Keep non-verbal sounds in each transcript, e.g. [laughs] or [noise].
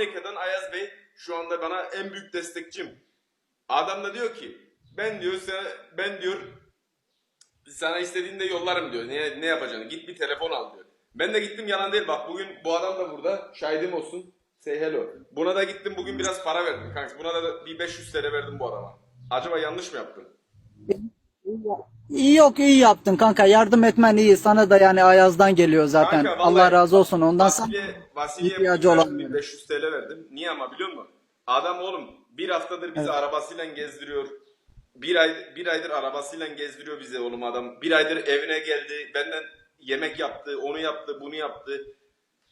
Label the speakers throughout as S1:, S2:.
S1: Amerika'dan Ayaz Bey şu anda bana en büyük destekçim. Adam da diyor ki ben diyor sana, ben diyor sana istediğinde yollarım diyor. Ne, ne yapacaksın? Git bir telefon al diyor. Ben de gittim yalan değil bak bugün bu adam da burada şahidim olsun. Say hello. Buna da gittim bugün biraz para verdim kanka. Buna da bir 500 TL verdim bu adama. Acaba yanlış mı yaptım?
S2: İyi yok iyi yaptın kanka. Yardım etmen iyi. Sana da yani Ayaz'dan geliyor zaten.
S1: Kanka,
S2: Allah razı olsun. Ondan
S1: Vasilye'ye
S2: ihtiyacı olan
S1: verdim,
S2: biri.
S1: 500 TL verdim. Niye ama biliyor musun? Adam oğlum bir haftadır bizi arabasıyla gezdiriyor. Bir ay bir aydır arabasıyla gezdiriyor bizi oğlum adam. Bir aydır evine geldi. Benden yemek yaptı, onu yaptı, bunu yaptı.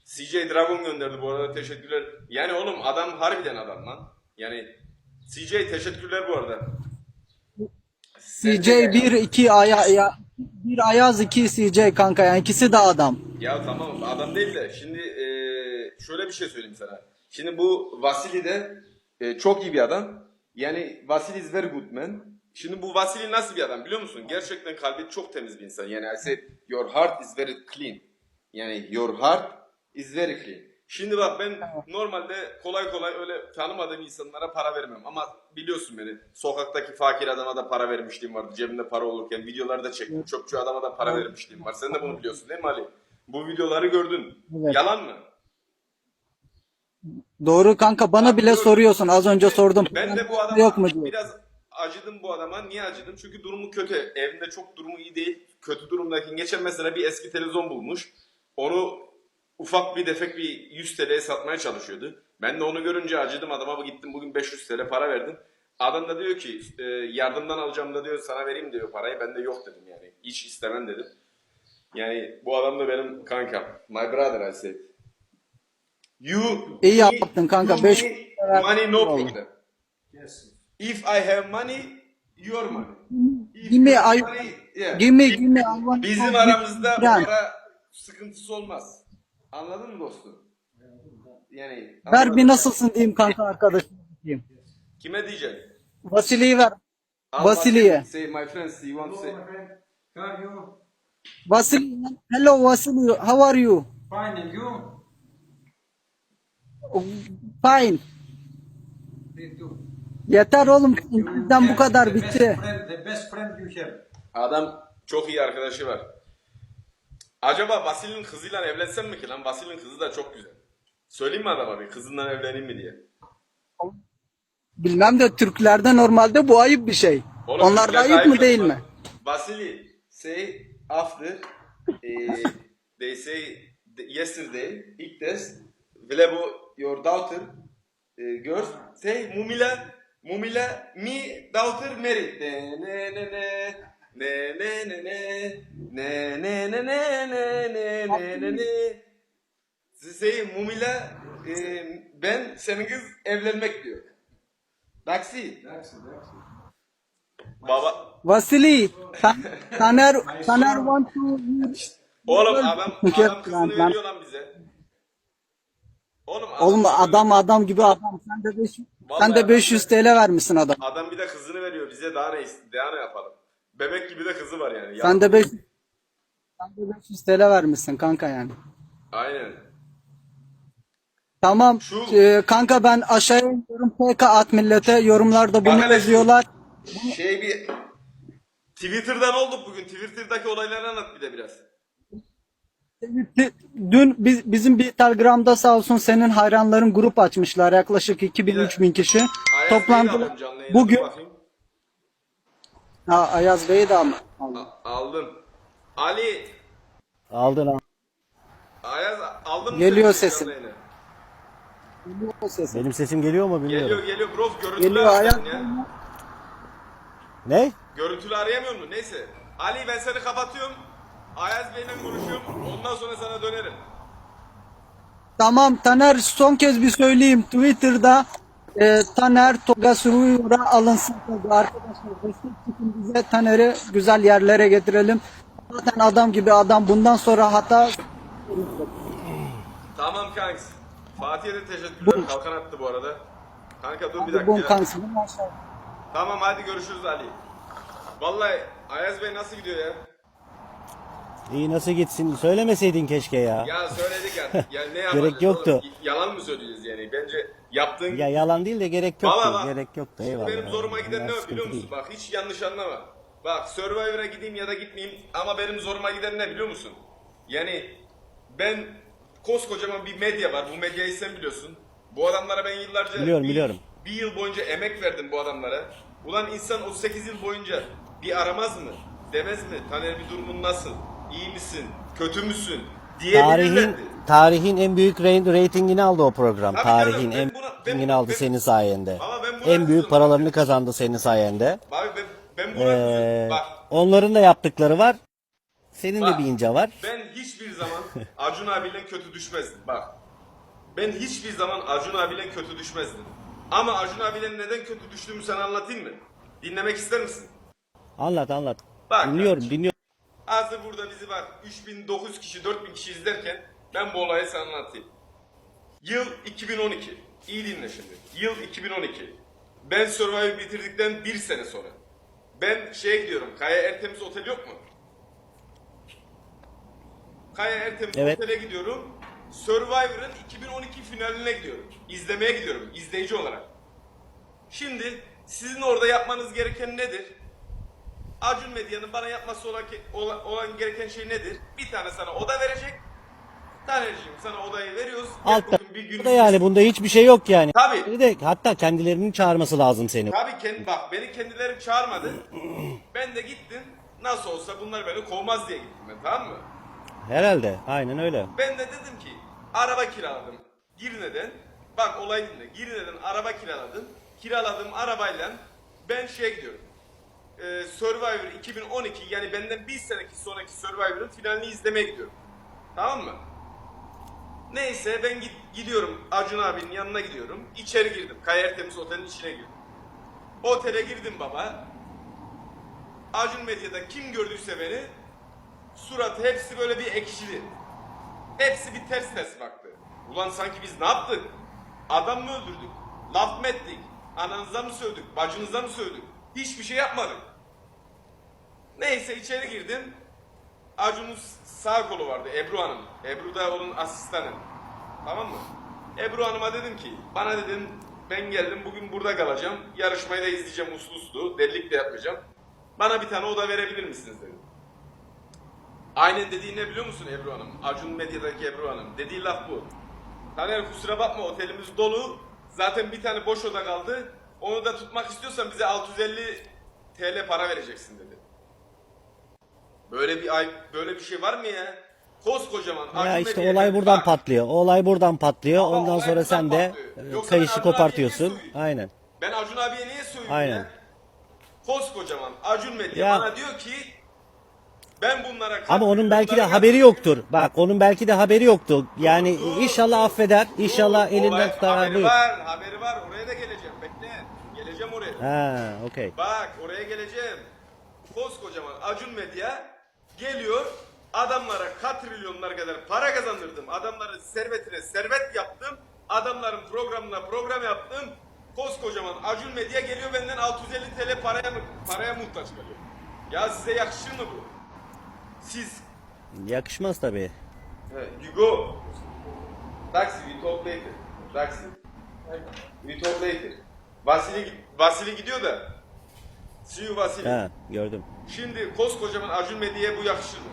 S1: CJ Dragon gönderdi bu arada teşekkürler. Yani oğlum adam harbiden adam lan. Yani CJ teşekkürler bu arada.
S2: CJ 1 2 aya ya bir Ayaz 2 CJ kanka yani ikisi de adam.
S1: Ya tamam adam değil de şimdi eee, şöyle bir şey söyleyeyim sana. Şimdi bu Vasili de eee, çok iyi bir adam. Yani Vasili is very good man. Şimdi bu Vasili nasıl bir adam biliyor musun? Gerçekten kalbi çok temiz bir insan. Yani I said your heart is very clean. Yani your heart is very clean. Şimdi bak ben normalde kolay kolay öyle tanımadığım insanlara para vermem ama biliyorsun beni. Sokaktaki fakir adama da para vermişliğim vardı. Cebimde para olurken videolarda çektim. Çöpçü adama da para vermişliğim var. Sen de bunu biliyorsun değil mi Ali? Bu videoları gördün.
S2: Evet.
S1: Yalan mı?
S2: Doğru kanka bana bile
S1: Doğru.
S2: soruyorsun. Az önce sordum.
S1: Ben de bu adama
S2: yok mu
S1: biraz acıdım bu adama. Niye acıdım? Çünkü durumu kötü. Evinde çok durumu iyi değil. Kötü durumdaki. Geçen mesela bir eski televizyon bulmuş. Onu ufak bir defek bir 100 TL'ye satmaya çalışıyordu. Ben de onu görünce acıdım adama. Gittim bugün 500 TL para verdim. Adam da diyor ki e, yardımdan alacağım da diyor sana vereyim diyor parayı. Ben de yok dedim yani. Hiç istemem dedim. Yani bu adam da benim kankam. My brother I said. You
S2: İyi yaptın kanka.
S1: you
S2: Beş-
S1: me money no problem. If I have money, your money. If
S2: Give me, I-
S1: money, yeah.
S2: Give me give me I want
S1: Bizim aramızda para sıkıntısı olmaz. Anladın mı dostum? Yani
S2: Ver bir nasılsın diyeyim kanka arkadaşım. diyeyim.
S1: Kime diyeceksin?
S2: Vasili'yi ver.
S1: Al
S2: Vasili'ye.
S1: Say my friends, you want to say?
S3: How are you?
S2: Vasili. Hello Vasili. How are you?
S3: Fine, and you?
S2: Fine.
S3: Did you?
S2: Yeter oğlum. İngilizcem bu kadar
S3: the best
S2: bitti.
S3: friend- The best friend you have.
S1: Adam çok iyi arkadaşı var. Acaba Vasil'in kızıyla evlensem mi ki lan? Vasil'in kızı da çok güzel. Söyleyeyim mi adama bir kızından evleneyim mi diye?
S2: Bilmem de Türklerde normalde bu ayıp bir şey.
S1: Oğlum,
S2: Onlar da
S1: Türkler
S2: ayıp mı değil mi?
S1: Vasily, say after eh, they say yesterday ilk test Vlebo your daughter eh, girls say Mumila Mumila me daughter married ne ne ne ne ne ne ne ne ne ne ne ne ne ne ne ne Say Mumila eh, ben senin kız evlenmek diyor. Daksi. Baba
S2: Vasili. Tan- Taner Taner want to
S1: Oğlum adam, adam kızını
S2: lan, lan.
S1: veriyor lan bize. Oğlum adam,
S2: Oğlum adam adam gibi adam. Sen de 500
S1: Vallahi
S2: sen de 500 TL vermişsin adam.
S1: adam bir de kızını veriyor bize daha ne daha ne yapalım. Bebek gibi de kızı var yani. Ya-
S2: Sen de 5 sen de 500 TL vermişsin kanka yani.
S1: Aynen.
S2: Tamam.
S1: Şu-
S2: Ee, kanka ben aşağıya iniyorum. PK at millete. Yorumlarda bunu
S1: Arkadaş-
S2: yazıyorlar.
S1: Şey bir Twitter'dan olduk bugün. Twitter'daki olayları anlat bir de biraz.
S2: Dün biz, bizim bir Telegram'da sağ olsun senin hayranların grup açmışlar. Yaklaşık 2000-3000 kişi.
S1: Bey'i de alayım canlı yayına,
S2: Bugün
S1: bakayım.
S2: Ha, Ayaz Bey'i de al. aldım.
S1: Aldım. Ali
S4: Aldın al.
S1: Ayaz aldın mı?
S2: Geliyor
S1: sesini
S2: sesin.
S1: yayına?
S2: O.
S4: Benim sesim geliyor mu bilmiyorum.
S1: Geliyor geliyor bros görüntülü
S2: Geliyor,
S1: arayamıyorsun
S2: Ayaz.
S1: ya.
S4: Ne?
S1: Görüntülü arayamıyor mu? Neyse. Ali ben seni kapatıyorum. Ayaz Bey'le konuşuyorum. Ondan sonra sana dönerim.
S2: Tamam Taner son kez bir söyleyeyim. Twitter'da e, Taner Togasurura alınsın. tabii. Arkadaşlar destek çıkın bize Taner'i güzel yerlere getirelim. Zaten adam gibi adam bundan sonra hata
S1: Tamam kanks. Fatih'e de teşekkürler. Kalkan attı bu arada. Kanka dur bir dakika.
S2: kansın. Maşallah.
S1: Tamam hadi görüşürüz Ali. Vallahi Ayaz Bey nasıl gidiyor ya?
S4: İyi nasıl gitsin? Söylemeseydin keşke ya.
S1: Ya söyledik artık. Ya ne? [laughs]
S4: Gerek yoktu.
S1: oğlum? Yalan mı söyleyeceğiz yani? Bence yaptığın
S4: Ya yalan değil de gerek yoktu.
S1: Valla bak,
S4: gerek yoktu.
S1: şimdi
S4: Eyvallah.
S1: benim zoruma giden ne biliyor musun?
S4: değil.
S1: Bak hiç yanlış anlama. Bak Survivor'a gideyim ya da gitmeyeyim ama benim zoruma giden ne biliyor musun? Yani ben koskocaman bir medya var. Bu medyayı sen biliyorsun. Bu adamlara ben yıllarca
S4: Biliyorum,
S1: bir,
S4: biliyorum.
S1: bir yıl boyunca emek verdim bu adamlara. Ulan insan 38 yıl boyunca bir aramaz mı? Demez mi? Taner bir durumun nasıl? İyi misin? Kötü müsün?
S4: Tarihin tarihin en büyük reytingini aldı o program.
S1: Tabii
S4: tarihin
S1: canım, ben
S4: en
S1: buna- ben
S4: reytingini
S1: buna-
S4: aldı
S1: ben-
S4: senin sayende.
S1: Ben
S4: En büyük paralarını kazandı senin sayende.
S1: Abi ben, ben buna
S4: Ee.
S1: Bak
S4: onların da yaptıkları var. Senin
S1: Bak,
S4: de bir ince var.
S1: Ben hiçbir zaman [laughs] Acun abiyle kötü düşmezdim. Bak. Ben hiçbir zaman Acun abiyle kötü düşmezdim. Ama Acun abiyle neden kötü düştüğümü sana anlatayım mı? Dinlemek ister misin?
S4: Anlat anlat.
S1: Bak
S4: dinliyorum
S1: kardeşim.
S4: dinliyorum.
S1: Hazır burada bizi var 3009 kişi 4000 kişi izlerken ben bu olayı sana anlatayım. Yıl 2012. İyi dinle şimdi. Yıl 2012. Ben Survivor bitirdikten bir sene sonra. Ben şeye gidiyorum. Kaya Ertemiz Otel yok mu? Kaya Ertemiz
S4: Evet.
S1: Otel'e gidiyorum. Survivor'ın 2012 finaline gidiyorum. İzlemeye gidiyorum. izleyici olarak. Şimdi sizin orada yapmanız gereken nedir? Acun Medya'nın bana yapması olan, olan, olan gereken şey nedir? Bir tane sana oda verecek. Taner'cim sana odayı veriyoruz.
S4: Altta
S1: bugün bir gün
S4: da yani bunda hiçbir şey yok yani.
S1: Tabii.
S4: Bir de hatta kendilerinin çağırması lazım seni.
S1: Tabii kendi, bak beni kendileri çağırmadı. ben de gittim. Nasıl olsa bunlar beni kovmaz diye gittim ben tamam mı?
S4: Herhalde. Aynen öyle.
S1: Ben de dedim ki araba kiraladım Girne'den. Bak olay dinle. Girne'den araba kiraladım. Kiraladığım arabayla ben şeye gidiyorum. Ee, Survivor 2012 yani benden bir seneki sonraki Survivor'ın finalini izlemeye gidiyorum. Tamam mı? Neyse ben git, gidiyorum Acun abinin yanına gidiyorum. İçeri girdim. Kaya Otel'in içine girdim. Otele girdim baba. Acun Medya'da kim gördüyse beni surat hepsi böyle bir ekşili. Hepsi bir ters ters baktı. Ulan sanki biz ne yaptık? Adam mı öldürdük? Laf mı ettik? Ananıza mı sövdük? Bacınıza mı sövdük? Hiçbir şey yapmadık. Neyse içeri girdim. Acun'un sağ kolu vardı Ebru Hanım. Ebru da onun asistanı. Tamam mı? Ebru Hanım'a dedim ki bana dedim ben geldim bugün burada kalacağım. Yarışmayı da izleyeceğim uslu uslu. Delilik de yapmayacağım. Bana bir tane oda verebilir misiniz dedim. Aynen dediği ne biliyor musun Ebru Hanım? Acun Medya'daki Ebru Hanım. Dediği laf bu. Taner kusura bakma otelimiz dolu. Zaten bir tane boş oda kaldı. Onu da tutmak istiyorsan bize 650 TL para vereceksin dedi. Böyle bir ay böyle bir şey var mı ya? Koskocaman
S4: Ya işte olay
S1: geldi.
S4: buradan
S1: Bak,
S4: patlıyor. Olay buradan patlıyor.
S1: Ama
S4: Ondan
S1: olay
S4: sonra
S1: buradan
S4: sen de
S1: patlıyor.
S4: e,
S1: Yoksa ben
S4: kayışı
S1: Acun abiye
S4: kopartıyorsun.
S1: niye?
S4: Aynen.
S1: Ben Acun abiye niye söyleyeyim
S4: Aynen.
S1: ya? Koskocaman Acun Medya
S4: Ya.
S1: bana diyor ki ben bunlara
S4: Ama onun belki de
S1: bunlara-
S4: haberi yoktur. Bak onun belki de haberi yoktu. Yani inşallah affeder. İnşallah elinden
S1: olay-
S4: tutar.
S1: Haberi
S4: Buyur.
S1: var, haberi var. Oraya da geleceğim. Bekle. Geleceğim oraya.
S4: Ha, okey.
S1: Bak oraya geleceğim. Koskocaman Acun Medya geliyor adamlara katrilyonlar kadar para kazandırdım. Adamların servetine servet yaptım. Adamların programına program yaptım. Koskocaman Acun Medya geliyor benden 650 TL paraya paraya muhtaç kalıyor. Ya size yakışır mı bu? Siz
S4: Yakışmaz tabii.
S1: Evet, you go. Taxi, we talk later. Taxi. We talk later. Vasili, Vasili gidiyor da. See you Vasili.
S4: Ha, gördüm.
S1: Şimdi koskocaman Acun Medya'ya bu yakışır mı?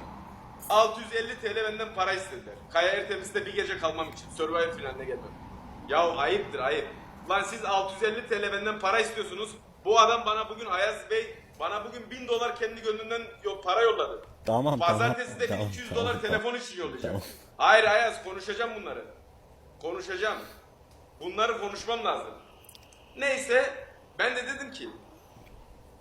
S1: 650 TL benden para istediler. Kaya Ertemiz'de bir gece kalmam için. Survivor finaline gelmem. Ya ayıptır ayıp. Lan siz 650 TL benden para istiyorsunuz. Bu adam bana bugün Ayaz Bey bana bugün 1000 dolar kendi gönlünden yo- para yolladı.
S4: Tamam,
S1: Pazartesi de
S4: tamam,
S1: 1200
S4: tamam,
S1: dolar
S4: tamam.
S1: telefon için yollayacağım.
S4: Tamam.
S1: Hayır Ayaz konuşacağım bunları. Konuşacağım. Bunları konuşmam lazım. Neyse ben de dedim ki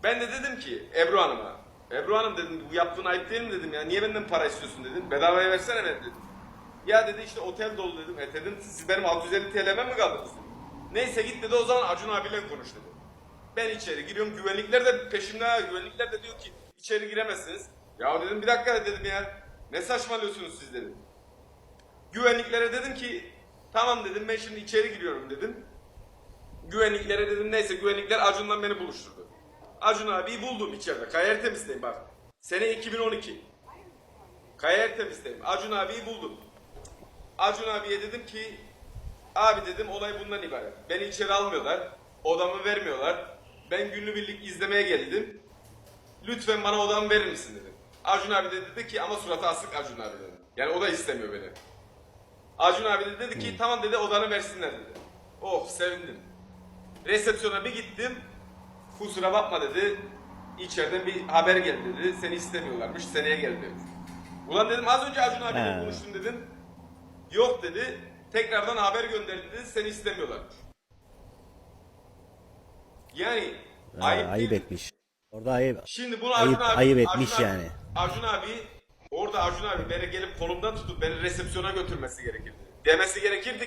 S1: ben de dedim ki Ebru Hanım'a Ebru Hanım dedim bu yaptığın ayıp değil mi dedim ya niye benden para istiyorsun dedim bedavaya versene ben dedim. Ya dedi işte otel dolu dedim. E dedim siz benim 650 TL'me mi kaldınız. Neyse git dedi o zaman Acun abiyle konuş dedi. Ben içeri giriyorum güvenlikler de peşimde güvenlikler de diyor ki içeri giremezsiniz. Ya dedim bir dakika dedim ya ne saçmalıyorsunuz siz dedim. Güvenliklere dedim ki tamam dedim ben şimdi içeri giriyorum dedim. Güvenliklere dedim neyse güvenlikler Acun'la beni buluşturdu. Acun abiyi buldum içeride. Kaya Ertemiz'deyim bak. Sene 2012. Kaya Ertemiz'deyim. Acun abiyi buldum. Acun abiye dedim ki abi dedim olay bundan ibaret. Beni içeri almıyorlar. Odamı vermiyorlar. Ben günlübirlik izlemeye geldim. Lütfen bana odamı verir misin dedim. Acun abi de dedi ki ama suratı asık Acun abi dedi. Yani o da istemiyor beni. Acun abi de dedi ki tamam dedi odanı versinler dedi. Oh sevindim. Resepsiyona bir gittim. Kusura bakma dedi. İçeriden bir haber geldi dedi. Seni istemiyorlarmış seneye gel dedi. Ulan dedim az önce Acun abiyle
S4: He.
S1: konuştum dedim. Yok dedi. Tekrardan haber gönderdi dedi. Seni istemiyorlarmış. Yani
S4: Ha,
S1: ayıp,
S4: ayıp
S1: değil
S4: etmiş. Orada ayıp.
S1: Şimdi bunu
S4: Ayıp-
S1: Acun abi,
S4: ayıp etmiş
S1: abi-
S4: yani.
S1: Acun abi orada Acun abi beni gelip kolumdan tutup beni resepsiyona götürmesi gerekirdi. Demesi gerekirdi